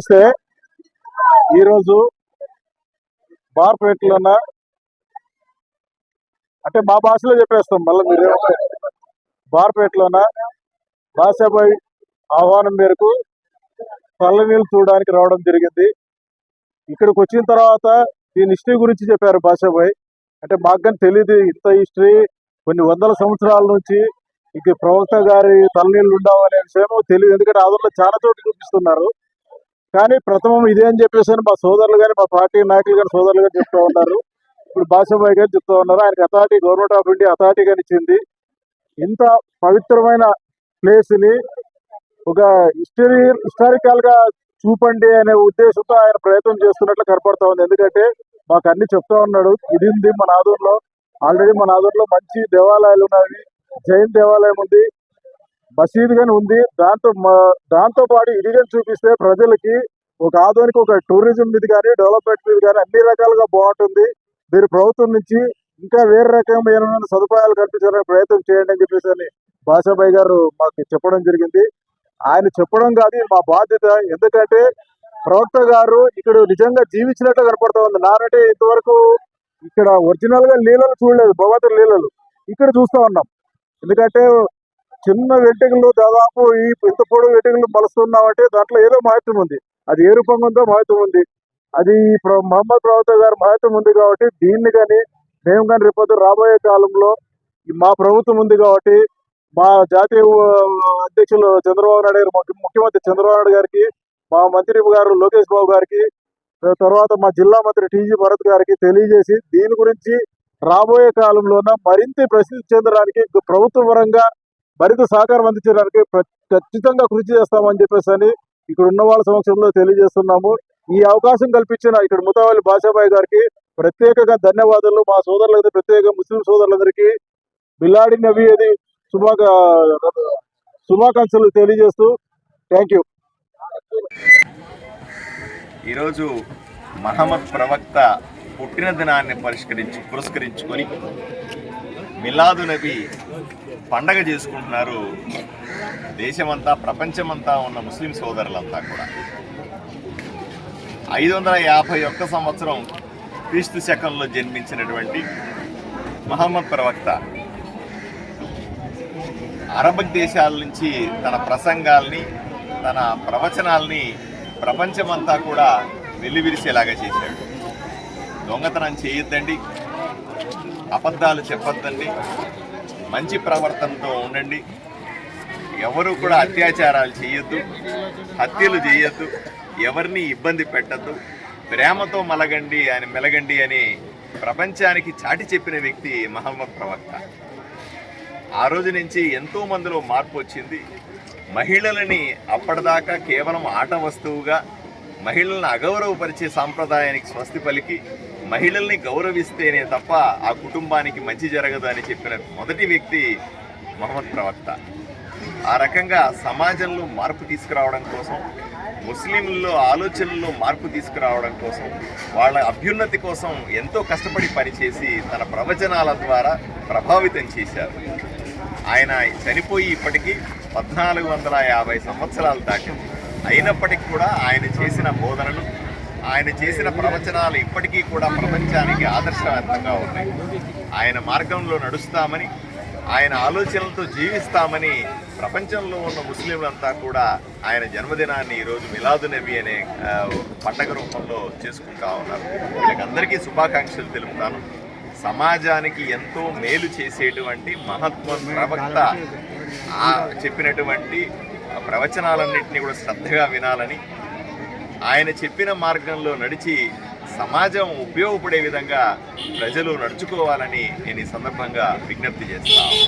నమస్తే. ఈరోజు బార్పేటలోన అంటే మా భాషలో చెప్పేస్తాం మళ్ళీ మీరు బార్పేటలోన భాషాబాయి ఆహ్వానం మేరకు నీళ్ళు చూడడానికి రావడం జరిగింది. ఇక్కడికి వచ్చిన తర్వాత దీని హిస్టరీ గురించి చెప్పారు భాషాబాయి అంటే మాకు కానీ తెలియదు ఇంత హిస్టరీ కొన్ని వందల సంవత్సరాల నుంచి ఇక ప్రవక్త గారి తలనీళ్ళు ఉండవు అనే విషయం తెలియదు ఎందుకంటే ఆదుల్లో చాలా చోట్ల చూపిస్తున్నారు. కానీ ప్రథమం ఇదే అని చెప్పేసి మా సోదరులు కానీ మా పార్టీ నాయకులు కానీ సోదరులు కానీ చెప్తూ ఉన్నారు. ఇప్పుడు భాషాబాయి గారు చెప్తూ ఉన్నారు. ఆయనకి authority government of India authority కానీ ఇచ్చింది. ఇంత పవిత్రమైన ప్లేస్ని ఒక హిస్టరీ హిస్టారికల్గా చూపండి అనే ఉద్దేశంతో ఆయన ప్రయత్నం చేస్తున్నట్లు కనపడతా ఉంది. ఎందుకంటే మాకు అన్ని చెప్తా ఉన్నాడు. ఇది ఉంది మన ఆదూరులో. ఆల్రెడీ మన ఆదూరులో మంచి దేవాలయాలు ఉన్నాయి. జైన్ దేవాలయం ఉంది. మసీద్ గాని ఉంది. దాంతో దాంతో పాటు ఇది కానీ చూపిస్తే ప్రజలకి ఒక ఆధునిక ఒక టూరిజం మీద కానీ డెవలప్మెంట్ మీద కానీ అన్ని రకాలుగా బాగుంటుంది. మీరు ప్రభుత్వం నుంచి ఇంకా వేరే రకమైన సదుపాయాలు కల్పించడానికి ప్రయత్నం చేయండి అని చెప్పేసి అని భాషాబాయి గారు మాకు చెప్పడం జరిగింది. ఆయన చెప్పడం కాదు మా బాధ్యత. ఎందుకంటే ప్రవక్త గారు ఇక్కడ నిజంగా జీవించినట్టు కనపడతా ఉంది. నానంటే ఇంతవరకు ఇక్కడ ఒరిజినల్గా లీలలు చూడలేదు భగవంతుడి లీలలు. ఇక్కడ చూస్తా ఉన్నాం. ఎందుకంటే చిన్న వెంట్రుకలు దాదాపు ఈ ఇంత పొడవు వెంట్రుకలు మలుస్తున్నామంటే దాంట్లో ఏదో మహత్వం ఉంది. అది ఏ రూపంగా ఉందో మహత్వం ఉంది. అది ప్ర- మహమ్మద్ ప్రవక్త గారి మహత్వం ఉంది కాబట్టి దీన్ని కానీ మేము కానీ రేపొద్దు రాబోయే కాలంలో మా ప్రభుత్వం ఉంది కాబట్టి మా జాతీయ అధ్యక్షులు చంద్రబాబు నాయుడు గారు ముఖ్యమంత్రి చంద్రబాబు నాయుడు గారికి మా మంత్రి గారు లోకేష్ బాబు గారికి తర్వాత మా జిల్లా మంత్రి టీజీ భరత్ గారికి తెలియజేసి దీని గురించి రాబోయే కాలంలోన మరింత ప్రసిద్ధి చెందడానికి ప్రభుత్వ పరంగా మరింత సహకారం అందించడానికి ఖచ్చితంగా కృషి చేస్తామని చెప్పేసి అని ఇక్కడ ఉన్న వాళ్ళ సమక్షంలో తెలియజేస్తున్నాము. ఈ అవకాశం కల్పించిన ఇక్కడ ముతావల్లి భాషాబాయి గారికి ప్రత్యేకంగా ధన్యవాదాలు. మా సోదరులకు ప్రత్యేక ముస్లిం సోదరులందరికీ బిల్లాడి నవి అది శుభాకా శుభాకాంక్షలు తెలియజేస్తూ థ్యాంక్ యూ. ఈరోజు మహమ్మద్ ప్రవక్త పుట్టిన దినాన్ని పరిష్కరించి పురస్కరించుకొని మిలాదు నబీ పండగ చేసుకుంటున్నారు. దేశమంతా ప్రపంచమంతా ఉన్న ముస్లిం సోదరులంతా కూడా. ఐదు వందల యాభై ఒక్క సంవత్సరం క్రీస్తు శకంలో జన్మించినటువంటి మహమ్మద్ ప్రవక్త అరబక్ దేశాల నుంచి తన ప్రసంగాల్ని తన ప్రవచనాల్ని ప్రపంచమంతా కూడా వెల్లివిరిసేలాగా చేశాడు. దొంగతనం చేయొద్దండి. అబద్ధాలు చెప్పొద్దండి. మంచి ప్రవర్తనతో ఉండండి. ఎవరు కూడా అత్యాచారాలు చేయొద్దు హత్యలు చేయొద్దు ఎవరిని ఇబ్బంది పెట్టద్దు. ప్రేమతో మలగండి అని మెలగండి అని ప్రపంచానికి చాటి చెప్పిన వ్యక్తి మహమ్మద్ ప్రవక్త. ఆ రోజు నుంచి ఎంతో మందిలో మార్పు వచ్చింది. మహిళలని అప్పటిదాకా కేవలం ఆట వస్తువుగా మహిళలను అగౌరవపరిచే సాంప్రదాయానికి స్వస్తి పలికి మహిళల్ని గౌరవిస్తేనే తప్ప ఆ కుటుంబానికి మంచి జరగదు అని చెప్పిన మొదటి వ్యక్తి మహమ్మద్ ప్రవక్త. ఆ రకంగా సమాజంలో మార్పు తీసుకురావడం కోసం ముస్లింల్లో ఆలోచనల్లో మార్పు తీసుకురావడం కోసం వాళ్ళ అభ్యున్నతి కోసం ఎంతో కష్టపడి పనిచేసి తన ప్రవచనాల ద్వారా ప్రభావితం చేశారు. ఆయన చనిపోయి ఇప్పటికీ పద్నాలుగు వందల యాభై సంవత్సరాలు దాటింది అయినప్పటికీ కూడా ఆయన చేసిన బోధనలు ఆయన చేసిన ప్రవచనాలు ఇప్పటికీ కూడా ప్రపంచానికి ఆదర్శవంతంగా ఉన్నాయి. ఆయన మార్గంలో నడుస్తామని ఆయన ఆలోచనలతో జీవిస్తామని ప్రపంచంలో ఉన్న ముస్లింలంతా కూడా ఆయన జన్మదినాన్ని ఈరోజు మిలాదు నబీ అనే పండగ రూపంలో చేసుకుంటా ఉన్నారు. వీళ్ళకందరికీ శుభాకాంక్షలు తెలుపుతాను. సమాజానికి ఎంతో మేలు చేసేటువంటి మహాత్మ ప్రవక్త చెప్పినటువంటి ఆ ప్రవచనాలన్నింటినీ కూడా శ్రద్ధగా వినాలని ఆయన చెప్పిన మార్గంలో నడిచి సమాజం ఉపయోగపడే విధంగా ప్రజలు నడుచుకోవాలని నేను ఈ సందర్భంగా విజ్ఞప్తి చేస్తాను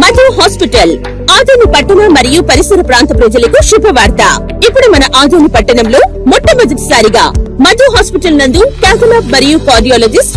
మధు హాస్పిటల్ ఆదోని పట్టణ మరియు పరిసర ప్రాంత ప్రజలకు శుభవార్త. ఇప్పుడు మన ఆదోని పట్టణంలో మొట్టమొదటిసారిగా మధు హాస్పిటల్ నందు క్యాథలాబ్ మరియు కార్డియాలజిస్ట్